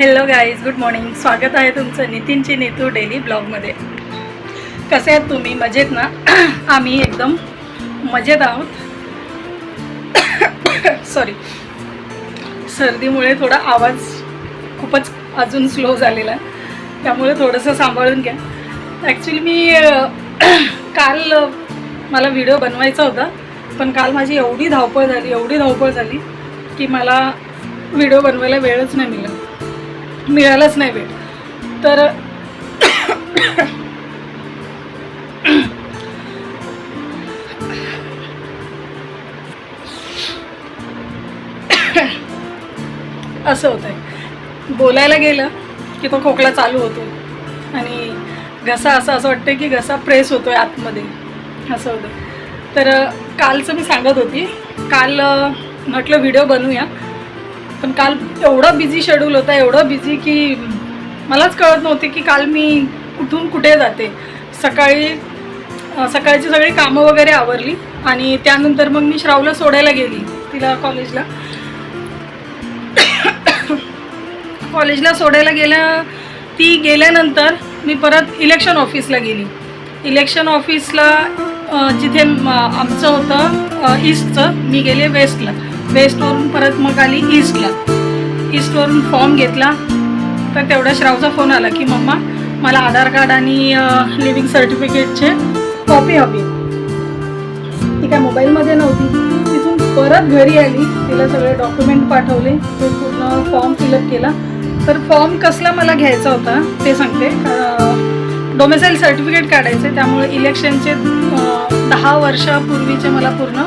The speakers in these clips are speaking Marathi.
हॅलो गाईज गुड मॉर्निंग स्वागत आहे तुमचं नितीनची नेतू डेली ब्लॉगमध्ये. कसे आहेत तुम्ही? मजेत ना? आम्ही एकदम मजेत आहोत. सॉरी सर्दीमुळे थोडा आवाज खूपच अजून स्लो झालेला आहे. त्यामुळे थोडंसं सांभाळून घ्या. ॲक्च्युली मी काल मला व्हिडिओ बनवायचा होता. पण काल माझी एवढी धावपळ झाली एवढी धावपळ झाली की मला व्हिडिओ बनवायला वेळच नाही मिळाला. मिळालाच नाही वेळ तर असं होतं आहे बोलायला गेलं की तो खोकला चालू होतो. आणि घसा असं असं वाटतं की घसा प्रेस होतो आहे आतमध्ये. असं होतं तर कालचं मी सांगत होती. काल म्हटलं व्हिडिओ बनवूया. पण काल एवढं बिझी शेड्यूल होतं एवढं बिझी की मलाच कळत नव्हते की काल मी कुठून कुठे जाते. सकाळी सकाळची सगळी कामं वगैरे आवरली आणि त्यानंतर मग मी श्रावला सोडायला गेली तिला कॉलेजला कॉलेजला सोडायला गेल्या ती गेल्यानंतर मी परत इलेक्शन ऑफिसला गेली. इलेक्शन ऑफिसला जिथे आमचं होतं ईस्टचं मी गेले वेस्टला वेस्टवरून परत मग आली ईस्टला ईस्टवरून फॉर्म घेतला. तर तेवढ्या श्रावचा फोन आला की मम्मा मला आधार कार्ड आणि लिव्हिंग सर्टिफिकेटचे कॉपी हवी. ती काय मोबाईलमध्ये नव्हती. तिथून परत घरी आली. तिला सगळे डॉक्युमेंट पाठवले. ते पूर्ण फॉर्म फिलअप केला. तर फॉर्म कसला मला घ्यायचा होता ते सांगते. डोमेसाईल सर्टिफिकेट काढायचे. त्यामुळे इलेक्शनचे दहा वर्षापूर्वीचे मला पूर्ण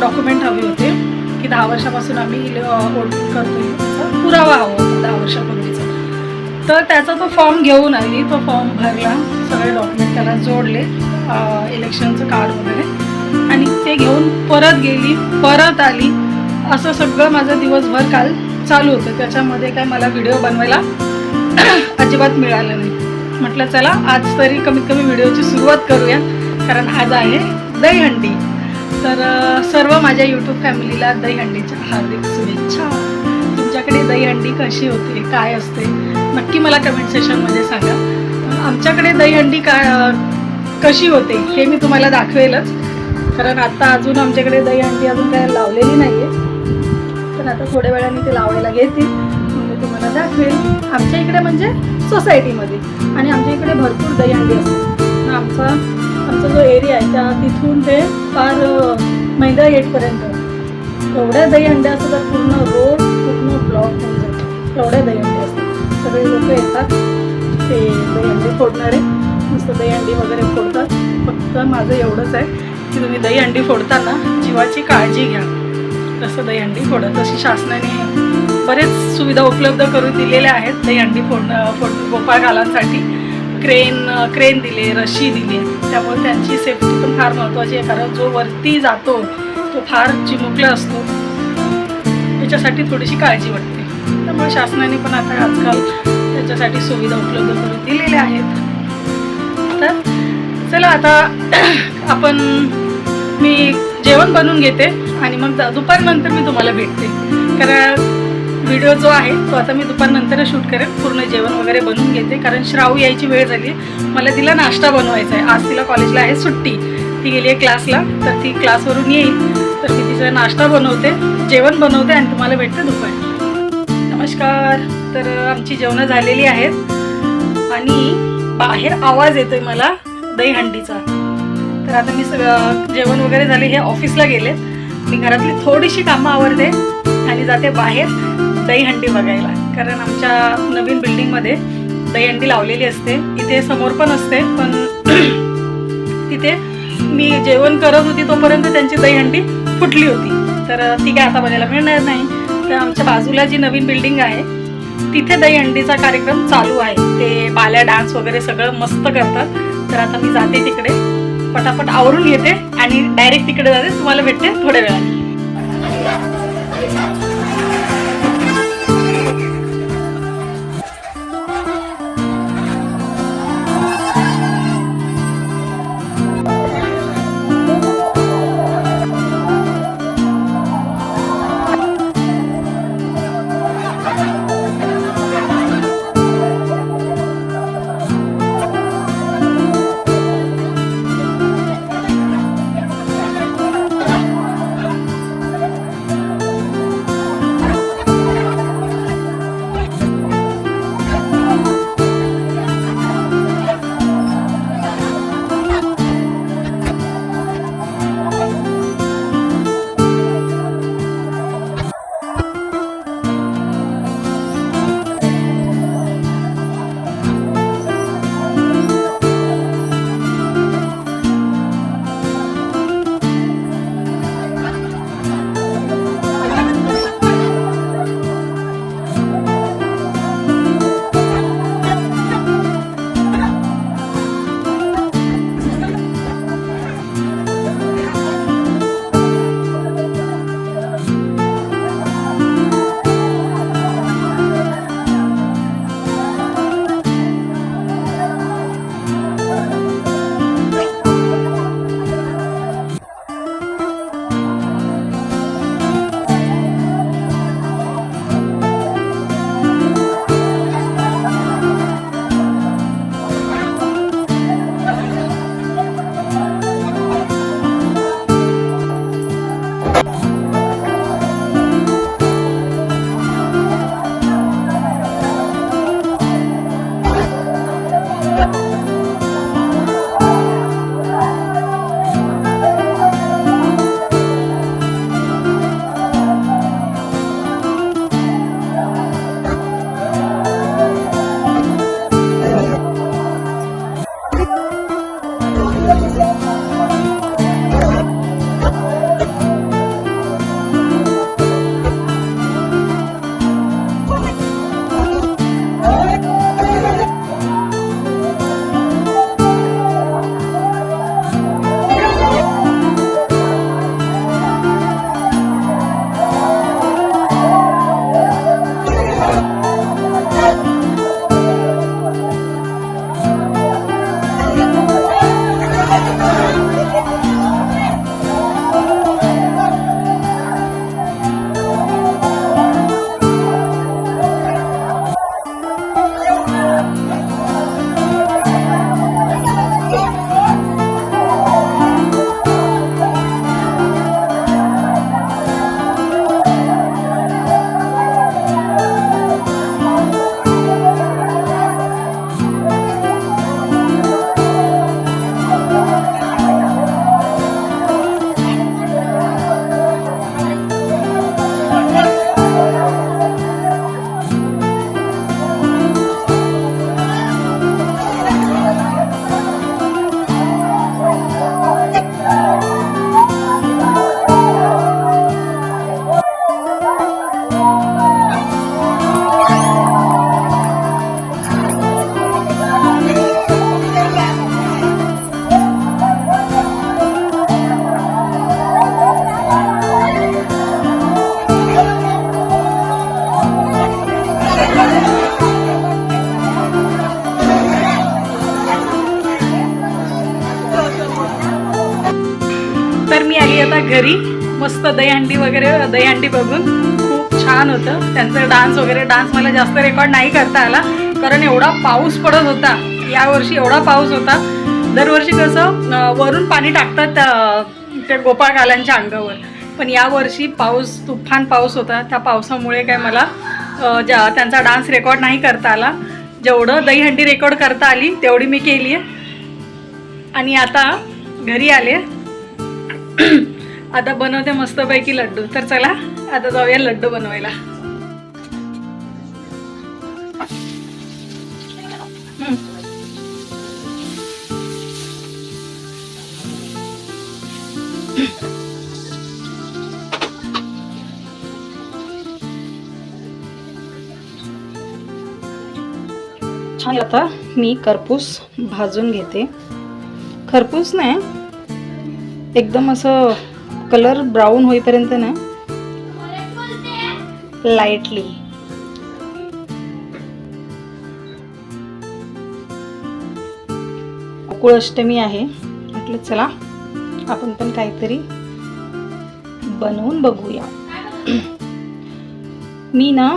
डॉक्युमेंट हवे होते की दहा वर्षापासून आम्ही वोट करतो पुरावा हवा होता दहा वर्षापूर्वीचा. तर त्याचा तो फॉर्म घेऊन आली तो फॉर्म भरला सगळे डॉक्युमेंट त्याला जोडले इलेक्शनचं कार्ड वगैरे. आणि ते घेऊन परत गेली परत आली. असं सगळं माझं दिवसभर काल चालू होतं. त्याच्यामध्ये काय मला व्हिडिओ बनवायला अजिबात मिळालं नाही. म्हटलं चला आज तरी कमीत कमी व्हिडिओची सुरुवात करूया. कारण आज आहे दहीहंडी. तर सर्व माझ्या यूट्यूब फॅमिलीला दहीहंडीच्या हार्दिक शुभेच्छा. तुमच्याकडे दहीहंडी कशी होते? काय असते? नक्की मला कमेंट सेशनमध्ये सांगा. आमच्याकडे दहीहंडी का कशी होते हे मी तुम्हाला दाखवेलच. कारण आता अजून आमच्याकडे दहीहंडी अजून काय लावलेली नाही आहे पण आता थोड्या वेळाने ते लावायला घेतील मी म्हणजे तुम्हाला दाखवेल. आमच्या इकडे म्हणजे सोसायटीमध्ये आणि आमच्या इकडे भरपूर दहीहंडी असते आमचा आमचा जो एरिया आहे त्या तिथून ते फार मैदा येटपर्यंत एवढ्या दहीहंड्या असतात पूर्ण रोड पूर्ण ब्लॉक होऊन जातो एवढ्या दहीहंड्या असतात. सगळे लोक येतात ते दहीहंडी फोडणारे. नुसतं दहीहंडी वगैरे फोडतात. फक्त माझं एवढंच आहे की तुम्ही दहीहंडी फोडताना जीवाची काळजी घ्या. तसं दहीहंडी फोडा तशी शासनाने बरेच सुविधा उपलब्ध करून दिलेल्या आहेत दहीहंडी फोडणं फोड गोपाळकालांसाठी. क्रेन क्रेन दिले रशी दिली. त्यामुळे त्यांची सेफ्टी पण फार महत्त्वाची आहे कारण जो वरती जातो तो फार चिमुकला असतो. त्याच्यासाठी थोडीशी काळजी वाटते. त्यामुळे शासनाने पण आता आजकाल त्याच्यासाठी सुविधा उपलब्ध करून दिलेल्या आहेत. तर चला आता आपण मी जेवण बनवून घेते आणि मग दुपारनंतर मी तुम्हाला भेटते. कारण व्हिडिओ जो आहे तो आता मी दुपारनंतरच शूट करेन. पूर्ण जेवण वगैरे बनवून घेते. कारण श्राव यायची वेळ झाली मला तिला नाश्ता बनवायचा आहे. आज तिला कॉलेजला आहे सुट्टी. ती गेली आहे क्लासला तर ती क्लासवरून येईल. तर मी तिचा नाश्ता बनवते जेवण बनवते आणि तुम्हाला भेटते दुपारी. नमस्कार. तर आमची जेवणं झालेली आहेत. आणि बाहेर आवाज येतोय मला दहीहंडीचा. तर आता मी सगळं जेवण वगैरे झाले हे ऑफिसला गेले मी घरातली थोडीशी कामं आवरते आणि जाते बाहेर. दहीहंडी बघायला. कारण आमच्या नवीन बिल्डिंगमध्ये दहीहंडी लावलेली असते. इथे समोर पण असते पण तिथे मी जेवण करत होती तोपर्यंत त्यांची दहीहंडी फुटली होती. तर ती काय आता बघायला मिळणार नाही. तर आमच्या बाजूला जी नवीन बिल्डिंग आहे तिथे दहीहंडीचा कार्यक्रम चालू आहे. ते बाल्या डान्स वगैरे सगळं मस्त करतात. तर आता मी जाते तिकडे. पटापट आवरून घेते आणि डायरेक्ट तिकडे जाते. तुम्हाला भेटते थोड्या वेळाने. आता घरी मस्त दहीहंडी वगैरे दहीहंडी बघून. खूप छान होतं. त्यांचा डान्स वगैरे डान्स मला जास्त रेकॉर्ड नाही करता आला. कारण एवढा पाऊस पडत होता. यावर्षी एवढा पाऊस होता. दरवर्षी कसं वरून पाणी टाकतात त्या- त्या गोपाळकालांच्या अंगावर. पण यावर्षी पाऊस तुफान पाऊस होता. त्या पावसामुळे काय मला ज्या त्यांचा डान्स रेकॉर्ड नाही करता आला. जेवढं दहीहंडी रेकॉर्ड करता आली तेवढी मी केली आहे आणि आता घरी आले. आता बनवते मस्तपैकी लड्डू. तर चला आता जाऊया लड्डू बनवायला. छान आता. मी खरपूस भाजून घेते. खरपूस नाही एकदम असं कलर ब्राऊन होईपर्यंत ना लाईटली गोकुळाष्टमी आहे. म्हटलं चला आपण पण काहीतरी बनवून बघूया. मी ना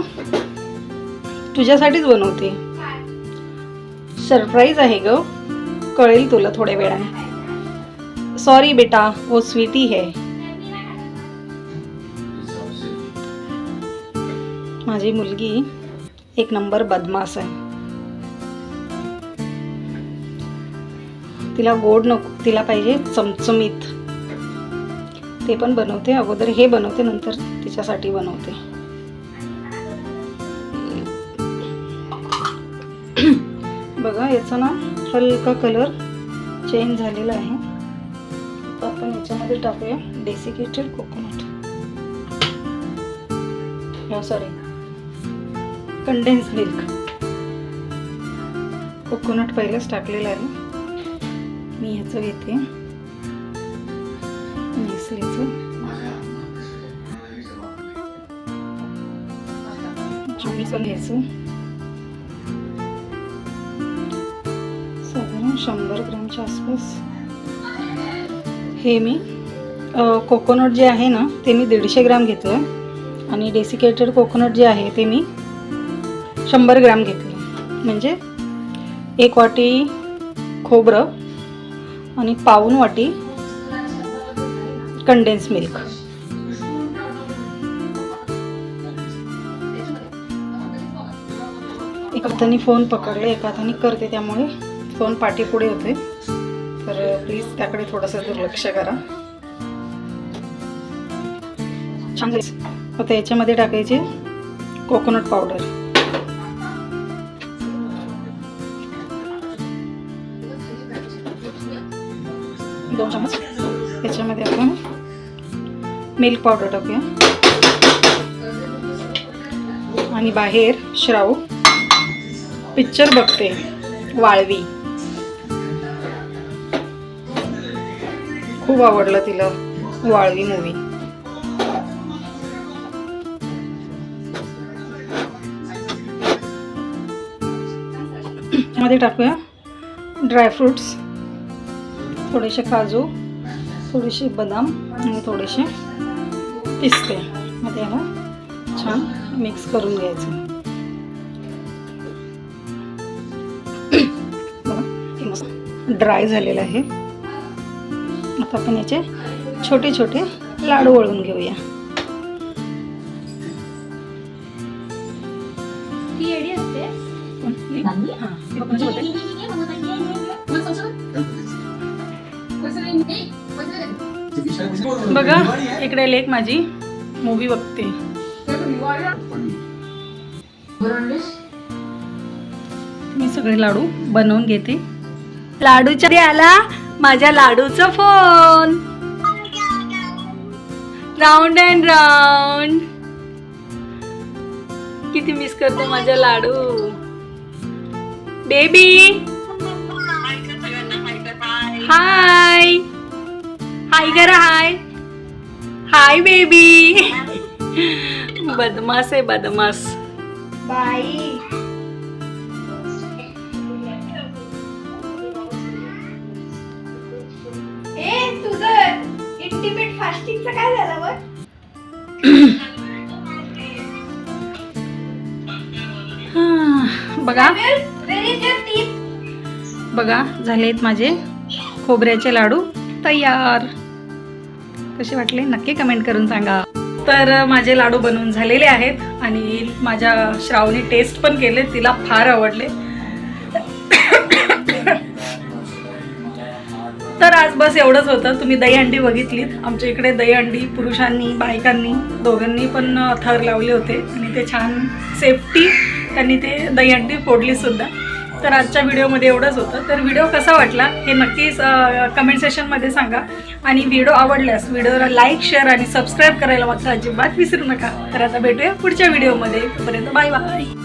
तुझ्यासाठीच बनवते. सरप्राईज आहे ग. कळेल तुला थोड्या वेळाने. सॉरी बेटा वो स्वीटी है। माझी मुलगी एक नंबर बदमाश आहे. तिला गोड नको तिला पाहिजे चमचमीत. ते पण बनवते अगोदर हे बनवते नंतर तिच्यासाठी बनवते. बघा याचा ना हलका कलर चेंज झालेला आहे. ह्याच्यामध्ये याच्यामध्ये टाकूया desiccated coconut sorry condense milk coconut पहिलेच टाकलेलं आहे। मी ह्याचं घेते। नेसलेचं। चोवीसचं घ्यायचं। साधारण शंभर ग्रॅमच्या आसपास। हे मी कोकोनट जे आहे ना ते मी दीडशे ग्रॅम घेतो आहे आणि डेसिकेटेड कोकोनट जे आहे ते मी शंभर ग्रॅम घेतलं म्हणजे एक वाटी खोबरं आणि पाऊन वाटी कंडेन्स मिल्क एका हाताने फोन पकडले एका हाताने करते त्यामुळे फोन पाठीपुढे होते तर प्लीज त्याकडे थोडंसं दुर्लक्ष करा. छान आता याच्यामध्ये टाकायचे कोकोनट पावडर दोन चमच याच्यामध्ये आपण मिल्क पावडर टाकूया. आणि बाहेर श्राऊ पिक्चर बघते. वाळवी. खूप आवडलं तिला वाळवी मूवी मध्ये टाकूया. ड्रायफ्रुट्स थोडेसे काजू थोडेसे बदाम आणि थोडेसे पिस्ते. मध्ये याला छान मिक्स करून घ्यायचं. ड्राय झालेलं आहे. आता आपण याचे छोटे छोटे लाडू वळून घेऊया. हां हे बघ इकडे लेक माझी मूवी बघते. मी सगळे लाडू बनवून घेते. लाडूच्या आला. माझ्या लाडूचा फोन राऊंड अँड राऊंड किती मिस करते माझ्या लाडू. बेबी हाय हाय करा हाय हाय बेबी बदमास आहे बदमास. बाई. तुझं इट अल्टिमेट फास्टिंगचं काय झालं मग हां, बघा? बघा झालेत माझे खोबऱ्याचे लाडू तयार. कसे वाटले? नक्की कमेंट करून सांगा. तर माझे लाडू बनवून झालेले आहेत आणि माझ्या श्रावणी टेस्ट पण केले तिला फार आवडले. बस एवढंच होतं. तुम्ही दहीहंडी बघितलीत. आमच्या इकडे दहीहंडी पुरुषांनी बायकांनी दोघांनी पण थर लावले होते. आणि ते छान सेफ्टी त्यांनी ते दहीहंडी फोडली सुद्धा. तर आजच्या व्हिडिओमध्ये एवढंच होतं. तर व्हिडिओ कसा वाटला हे नक्कीच कमेंट सेशनमध्ये सांगा. आणि व्हिडिओ आवडल्यास व्हिडिओला लाईक शेअर आणि सबस्क्राईब करायला मात्र अजिबात विसरू नका. तर आता भेटूया पुढच्या व्हिडिओमध्ये. तोपर्यंत बाय बाय